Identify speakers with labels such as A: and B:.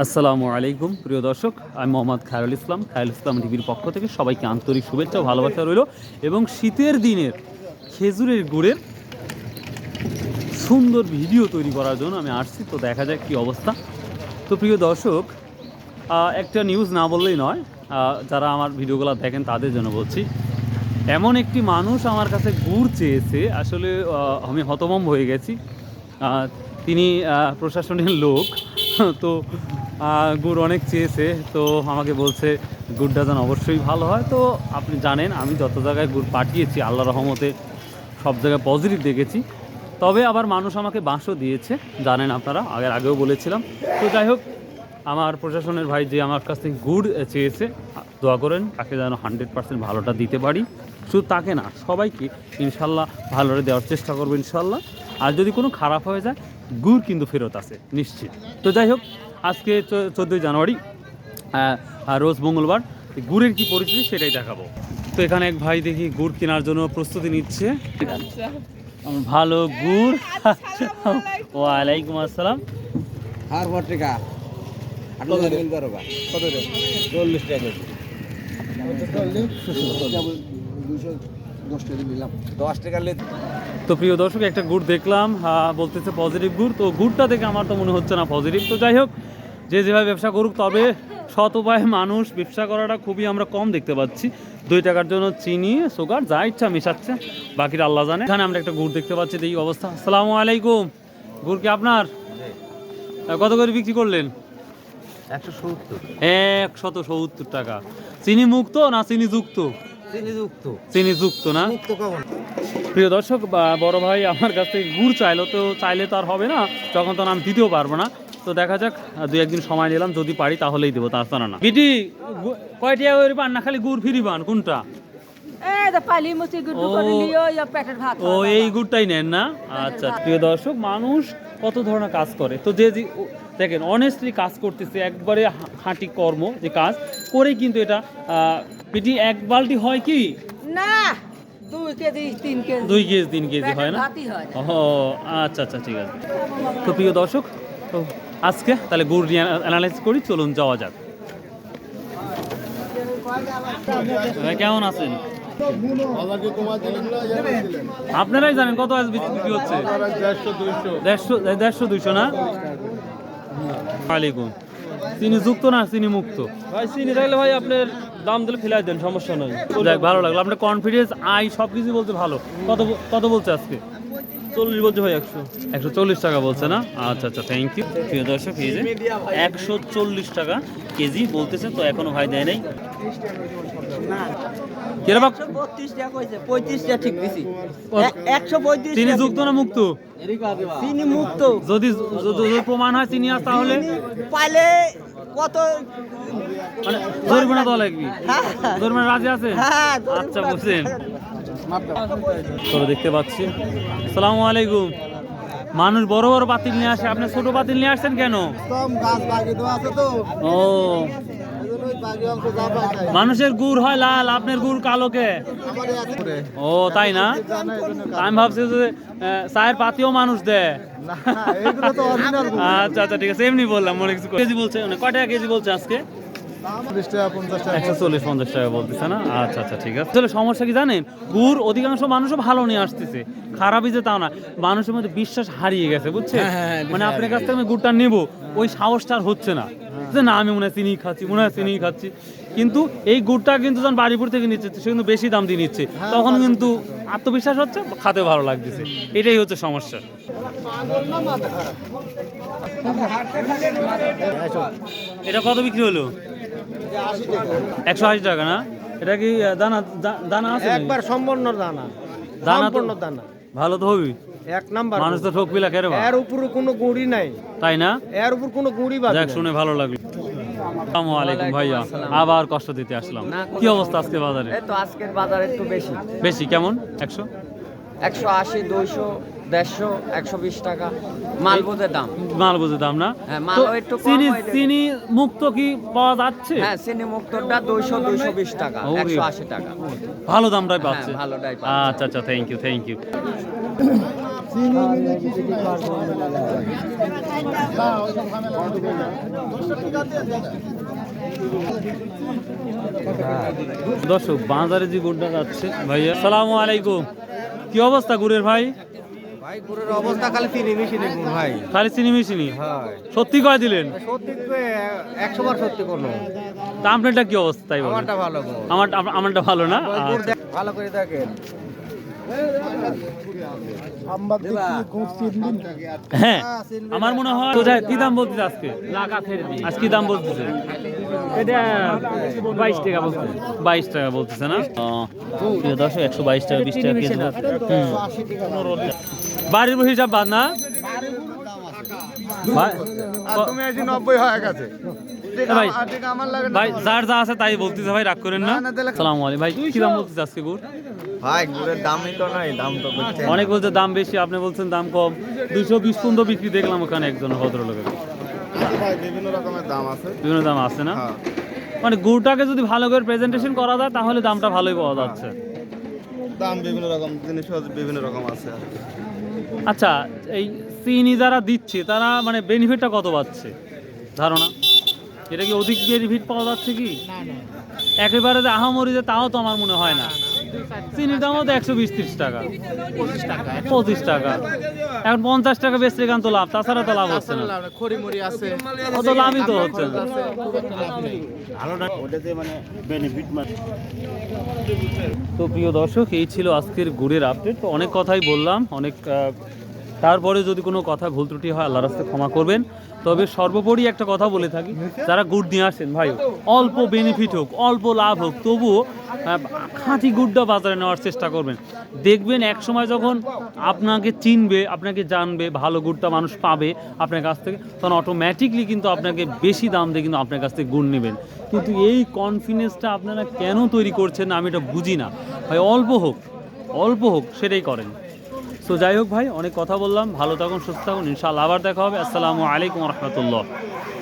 A: আসসালামু আলাইকুম, প্রিয় দর্শক। আমি মোহাম্মদ খায়রুল ইসলাম খায়রুল ইসলাম টিভির পক্ষ থেকে সবাইকে আন্তরিক শুভেচ্ছা ভালোবাসা রইল এবং শীতের দিনের খেজুরের গুড়ের সুন্দর ভিডিও তৈরি করার জন্য আমি আসছি। তো দেখা যাক কী অবস্থা। তো প্রিয় দর্শক একটা নিউজ না বললেই নয় যারা আমার ভিডিওগুলো দেখেন তাদের জন্য বলছি। এমন একটি মানুষ আমার কাছে গুড় চেয়েছে, আসলে আমি হতভম্ব হয়ে গেছি। তিনি প্রশাসনের লোক। তো গুড় অনেক চেয়েছে, তো আমাকে বলছে, গুড়টা যেন অবশ্যই ভালো হয়। তো আপনি জানেন, আমি যত জায়গায় গুড় পাঠিয়েছি, আল্লাহ রহমতে সব জায়গায় পজিটিভ দেখেছি। তবে আবার মানুষ আমাকে বাঁশও দিয়েছে, জানেন আপনারা, আগের আগেও বলেছিলাম। তো যাই হোক, আমার প্রশাসনের ভাই যে আমার কাছ থেকে গুড় চেয়েছে, দোয়া করেন, তাকে যেন হান্ড্রেড পার্সেন্ট ভালোটা দিতে পারি। শুধু তাকে না, সবাইকে ইনশাল্লাহ ভালোটা দেওয়ার চেষ্টা করব ইনশাল্লাহ। আর যদি কোনো খারাপ হয়ে যায় গুড় কিন্তু ফেরত আছে নিশ্চিত। তো যাই হোক আজকে চোদ্দোই জানুয়ারি রোজ মঙ্গলবার গুড়ের কি পরিস্থিতি সেটাই দেখাবো। তো এখানে এক ভাই দেখি গুড় কেনার জন্য প্রস্তুতি নিচ্ছে। ভালো গুড়। ওয়ালাইকুম আসসালাম।
B: আর কত টাকা। দশ টাকা
A: তো প্রিয় দর্শক একটা গুড় দেখলাম বলতেছে পজিটিভ গুড়। তো গুড়টা দেখে আমার তো মনে হচ্ছে না পজিটিভ তো যাই হোক যে যেভাবে ব্যবসা করুক তবে সৎ উপায়ে মানুষ ব্যবসা করাটা খুবই আমরা কম দেখতে পাচ্ছি। দুই টাকার জন্য চিনি সুগার যা ইচ্ছা মেশাচ্ছে বাকিটা আল্লাহ জানে। এখানে আমরা একটা গুড় দেখতে পাচ্ছি এই অবস্থা। আসসালামু আলাইকুম। গুড় কি আপনার? কত করে বিক্রি করলেন?
B: একশো সত্তর।
A: একশত সত্তর টাকা। চিনি মুক্ত না চিনি যুক্ত?
B: চিনি যুক্ত
A: না? প্রিয় দর্শক বড় ভাই আমার কাছ থেকে গুড় চাইলো তো চাইলে তো আর হবে না তখন তো আমি দিতেও পারব না। তো দেখা যাক দুই একদিন সময় নিলাম যদি পারি তাহলেই দেবো তাছাড়া না। বিটি কয়টি ওই পান না খালি গুড় ফিরি পান কোনটা ও।
C: লিও পেটের ভাত
A: ও এই গুড়টাই নেন না? আচ্ছা প্রিয় দর্শক মানুষ কত ধরনের কাজ করে? তো যে দেখেন অনেস্টলি কাজ করতেছে একবারে হা- খাঁটি কর্ম যে কাজ করেই কিন্তু এটা বিটি এক বালতি হয় কি?
C: না দুই কেজি তিন কেজি।
A: দুই কেজি তিন কেজি হয় না? ও আচ্ছা আচ্ছা ঠিক আছে। তো প্রিয় দর্শক তো আজকে তাহলে গুড় নিয়ে অ্যানালাইজ করি চলুন যাওয়া যাক। ভাই, কেমন আছেন? আপনারাই জানেন কত আজ বিক্রি বিক্রি হচ্ছে? দেড়শো দেড়শো দুইশো না? ওয়ালাইকুম। চিনি যুক্ত না চিনি মুক্ত?
D: ভাই চিনি থাকলে ভাই আপনার দাম দিলে ফেলাই দেন সমস্যা নাই।
A: ভালো লাগল। আপনার কনফিডেন্স আই সব কিছু বলতে ভালো। কত কত বলছে আজকে?
D: চল্লিশ বলছে ভাই একশো।
A: একশো চল্লিশ টাকা বলছে না? আচ্ছা আচ্ছা থ্যাংক ইউ প্রিয় দর্শক এই যে একশো চল্লিশ টাকা কেজি বলতেছে তো এখনও ভাই দেয় নাই। কিরবা
B: বত্রিশ টাকা কইছে পঁয়ত্রিশ টাকা ঠিক দিছি।
A: এ-
B: একশো
A: যুক্ত না মুক্ত?
B: চিনি মুক্ত।
A: যদি যদি যদি প্রমাণ হয় চিনি আছে তাহলে?
B: পাইলে কত
A: মানে জরিমানা দেওয়া লাগবে।
B: হ্যাঁ।
A: জরিমানা রাজি আছে?
B: হ্যাঁ,
A: আচ্ছা বুঝছেন দেখতে পাচ্ছি। আসসালামু আলাইকুম। মানুষ বড় বড় বাতিল নিয়ে আসে। আপনি ছোট বাতিল নিয়ে আসছেন কেন?
B: কম গাছ বাকি তো আছে তো।
A: ও। মানুষের গুড় হয় লাল আপনার গুড় কালো কে ও তাই না? আমি ভাবছি যে চায়ের পাতিও মানুষ দেয়।
B: এগুলো তো অরিজিনাল
A: আচ্ছা আচ্ছা ঠিক আছে এমনি বললাম মনে কিছু কেজি বলছে মানে কয় টাকা কেজি বলছে আজকে?
B: চল্লিশ টাকা পঞ্চাশ টাকা।
A: একশো চল্লিশ পঞ্চাশ টাকা বলতেছে না? আচ্ছা আচ্ছা ঠিক আছে। আসলে সমস্যা কি জানেন? গুড় অধিকাংশ মানুষও ভালো নিয়ে আসতেছে। খারাপই যে তাও না। মানুষের মধ্যে বিশ্বাস হারিয়ে গেছে বুঝছে মানে আপনার কাছ থেকে আমি গুড়টা নেব ওই সাহসটা আর হচ্ছে না। যে না আমি মনে হয় চিনি খাচ্ছি মনে হয় চিনি খাচ্ছি। কিন্তু এই গুড়টা কিন্তু যখন বাড়িপুর থেকে নিচ্ছে সে কিন্তু বেশি দাম দিয়ে নিচ্ছে। তখন কিন্তু আত্মবিশ্বাস হচ্ছে খাতে ভালো লাগতেছে। এটাই হচ্ছে সমস্যা। এটা কত বিক্রি হলো? একশো আশি টাকা না? এটা কি দানা দানা আছে
B: একবার সম্পূর্ণ দানা।
A: দানা
B: দানা।
A: ভালো তো হবি
B: এক নাম্বার
A: মানুষ তো ঠকবি লাগে রে
B: এর উপরে কোনো গুড়ি নাই।
A: তাই না?
B: এর উপর কোনো গুড়ি বাদ
A: যাক শুনে ভালো লাগল। আসসালামু আলাইকুম ভাইয়া। আবার কষ্ট দিতে আসলাম। কি অবস্থা আজকে বাজারে?
E: এই তো আজকের বাজার একটু বেশি।
A: বেশি কেমন? একশো?
E: একশো আশি দুইশো দেড়শো একশো বিশ টাকা। মাল বুঝে দাম।
A: মাল বুঝে দাম না?
E: হ্যাঁ, একটু
A: চিনি চিনি মুক্ত কি পাওয়া যাচ্ছে?
E: হ্যাঁ চিনি মুক্তটা দুইশো দুইশো বিশ টাকা একশো আশি টাকা।
A: ভালো দামটাই
E: হ্যাঁ,
A: পাচ্ছে।
E: ভালোটাই
A: আচ্ছা আচ্ছা থ্যাংক ইউ থ্যাংক ইউ দর্শক বাজারে যে গুড়টা যাচ্ছে ভাইয়া সালামু আলাইকুম। কি অবস্থা গুড়ের ভাই?
B: ভাই গুড়ের অবস্থা খালি চিনি মিশিনি ভাই।
A: খালি চিনি মিশিনি?
B: হ্যাঁ।
A: সত্যি কয় দিলেন?
B: সত্যি একশো বার সত্যি কোনো
A: তা আপনারটা কি অবস্থা তাই
B: আমারটা ভালো
A: আমার আমারটা ভালো না? আচ্ছা।
B: ভালো করে দেখেন।
A: হ্যাঁ আমার মনে হয় তো কি দাম বলতেছে আজকে? আজকে কি দাম বলতেছে?
D: এটা বাইশ টাকা বলতে
A: বাইশ টাকা বলতেছে না? প্রিয় একশো বাইশ টাকা বিশ টাকা কেজি হুম। বাড়ির হিসাব বাদ না? ভাই-
F: হয়ে
A: যার যা আছে তাই বলতেছে ভাই রাগ করেন না, সালাম আলাইকুম। ভাই কি দাম বলতেছে আজকে গুড়?
B: ভাই গুড়ের দামই তো নাই দাম তো করছে
A: অনেক বলছে দাম বেশি আপনি বলছেন দাম কম। দুইশো বিশ পর্যন্ত বিক্রি দেখলাম ওখানে একজন ভদ্রলোকের।
F: ভাই বিভিন্ন রকমের দাম আছে।
A: বিভিন্ন দাম আছে না?
F: হ্যাঁ।
A: মানে গুড়টাকে যদি ভালো করে প্রেজেন্টেশন করা যায় তাহলে দামটা ভালোই পাওয়া যাচ্ছে।
F: দাম বিভিন্ন রকম জিনিস বিভিন্ন রকম আছে
A: আচ্ছা এই চিনি যারা দিচ্ছে তারা মানে বেনিফিটটা কত পাচ্ছে? ধারণা? এটা কি অধিক বেনিফিট পাওয়া যাচ্ছে কি? একেবারে যে আহামরি যে তাও তো আমার মনে হয় না। চিনির দাম তো একশো বিশ, ত্রিশ টাকা। পঁচিশ টাকা। এখন পঞ্চাশ টাকা বেশ তো লাভ, তাছাড়া তো লাভ হচ্ছে না। অত লাভই তো হচ্ছে তো প্রিয় দর্শক, এই ছিল আজকের গুড়ের আপডেট অনেক কথাই বললাম, অনেক তারপরে যদি কোনো কথা ভুল ত্রুটি হয়, আল্লাহর রাস্তায় ক্ষমা করবেন। তবে সর্বোপরি একটা কথা বলে থাকি, যারা গুড় নিয়ে আসেন, ভাই, অল্প বেনিফিট হোক, অল্প লাভ হোক, তবুও খাঁটি গুড়টা বাজারে নেওয়ার চেষ্টা করবেন। দেখবেন এক সময় যখন আপনাকে চিনবে, আপনাকে জানবে, ভালো গুড়টা মানুষ পাবে আপনার কাছ থেকে, তখন অটোমেটিকলি কিন্তু আপনাকে বেশি দাম দিয়ে কিন্তু আপনার কাছ থেকে গুড় নেবেন। কিন্তু এই কনফিডেন্সটা আপনারা কেন তৈরি করছেন আমি এটা বুঝি না। ভাই, অল্প হোক অল্প হোক, সেটাই করেন। তো যাই হোক ভাই, অনেক কথা বললাম। ভালো থাকুন, সুস্থ থাকুন। ইনশাআল্লাহ আবার দেখা হবে। আসসালামু আলাইকুম রহমতুল্লাহ।